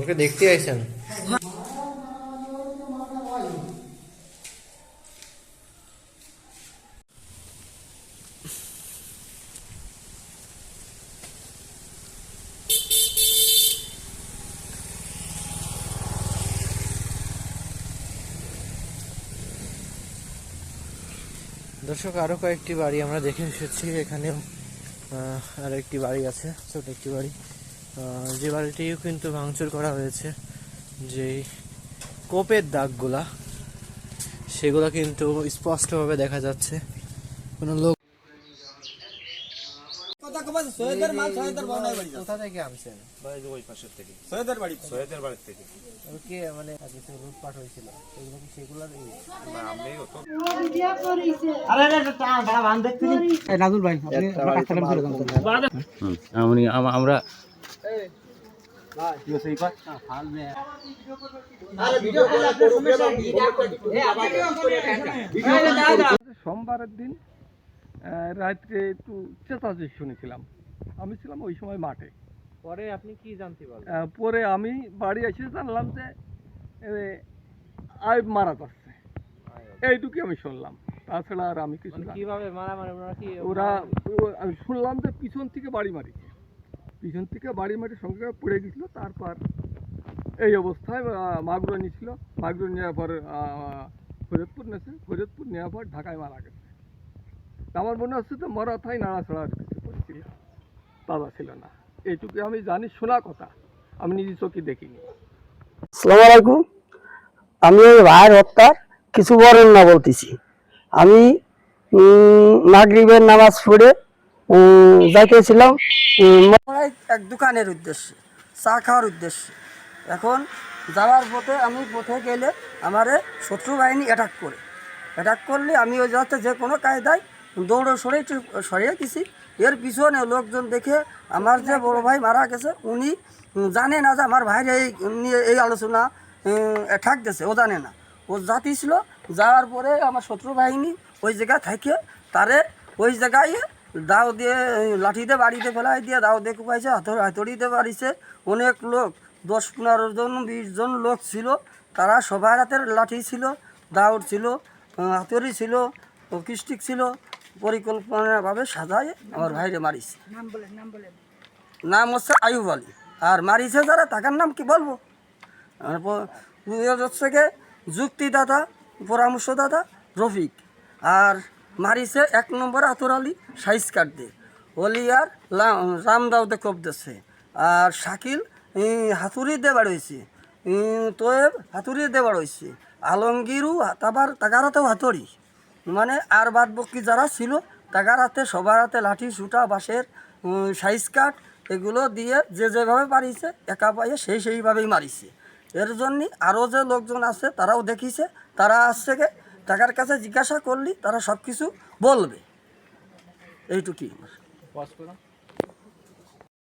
ওকে দেখতে আইছেন? দর্শক আরও কয়েকটি বাড়ি আমরা দেখে এসেছি। এখানেও আর একটি বাড়ি আছে, ছোট একটি বাড়ি। যে বাড়িটিও কিন্তু ভাঙচুর করা হয়েছে। যে কোপের দাগগুলা, সেগুলো কিন্তু স্পষ্টভাবে দেখা যাচ্ছে। কোনো লোক কথা সৈয়দের মাল সৈয়দের বনাই বাড়ি কোথা থেকে আনছেন? বাড়ি ওই পাশের থেকে। সৈয়দের বাড়ি সৈয়দের বাড়ির থেকে। কে মানে কিছু লুটপাট হয়েছিল। সেগুলো কি সেগুলোর আমি অত আরে রে টান বড় দেখতে এই নাজুল ভাই আপনি কাস্টমার করে দেন। আমরা সোমবারের দিন রাত্রে একটু চেঁচাচি শুনেছিলাম। আমি ছিলাম ওই সময় মাঠে। পরে আপনি কি জানতে পারলেন? পরে আমি বাড়ি এসে জানলাম যে এ, আইব মারা যাচ্ছে। এইটুকুই আমি শুনলাম। তাছাড়া আর আমি কিছু মানে জানি না। কীভাবে ওরা কি ওরা আমি শুনলাম যে পিছন থেকে বাড়ি মারিছে। পিছন থেকে বাড়ি মারি সঙ্গে পড়ে গেছিল। তারপর এই অবস্থায় মাগুরা নিয়েছিল মাগুরা নেওয়ার পর ফরিদপুর নেছে। ফরিদপুর নেওয়ার পর ঢাকায় মারা গেছে। আমার মনে হচ্ছে তো মরা থাই নাড়াছড়া আর কিছু করেছিল তাজা ছিল না। এইটুকু আমি জানি শোনা কথা। আমি নিজে চোখে দেখিনি। আসসালামু আলাইকুম। আমি ওই ভাইয়ের হত্যার কিছু বর্ণনা বলতেছি। আমি মাগরিবের নামাজ পড়ে যাইতেছিলাম এক দোকানের উদ্দেশ্যে চা খাওয়ার উদ্দেশ্যে। এখন যাওয়ার পথে আমি পথে গেলে আমারে শত্রু বাহিনী অ্যাটাক করে। অ্যাটাক করলে আমি ওই যাতে যে কোনো কায়দায় দৌড়ে সরে একটু সরিয়ে গেছি এর পিছনে লোকজন দেখে আমার যে বড় ভাই মারা গেছে, উনি জানে না যে আমার ভাইয়ের এই নিয়ে এই আলোচনা দিয়েছে, ও জানে না। ও জাতি ছিল, যাওয়ার পরে আমার শত্রু বাহিনী ওই জায়গায় থাকে, তারে ওই জায়গায় দাও দিয়ে, লাঠিতে, বাড়িতে ফেলাই দিয়ে দাও দিয়ে কুপাইছে, হাতড়ি, হাতড়িতে বাড়িছে। অনেক লোক, দশ, পনেরো জন, বিশ জন লোক ছিল, তারা সবার হাতের লাঠি ছিল, দাউড় ছিল হাতুড়ি ছিল কিস্টিক ছিল পরিকল্পনাভাবে সাজায় আমার ভাইরে মারিছে। নাম হচ্ছে আয়ুব আলী। আর মারিছে যারা তাকার নাম কি বলব? তারপর হচ্ছে যুক্তিদাতা পরামর্শদাতা রফিক। আর মারিছে এক নম্বর আতর আলী সাইজ কাটদে অলি আর রামদাউদে কোপ দিচ্ছে আর শাকিল হাতুড়ি দিয়ে বাড়িয়েছে তোয়েব হাতুড়ি দিয়ে বাড়িয়েছে আলমগীরও তাবার তাকার হাতেও হাতুড়ি। মানে আর বাদ বকি যারা ছিল তাকার হাতে সবার হাতে লাঠি সুটা বাঁশের সাইজ কাঠ এগুলো দিয়ে যে যেভাবে পারিছে একা পাইয়ে সেই সেইভাবেই মারিছে। এর জন্যই আরও যে লোকজন আছে, তারাও দেখিছে, তারা আসছে গে টাকার কাছে জিজ্ঞাসা করলি, তারা সব কিছু বলবে। এইটুকুই আমার।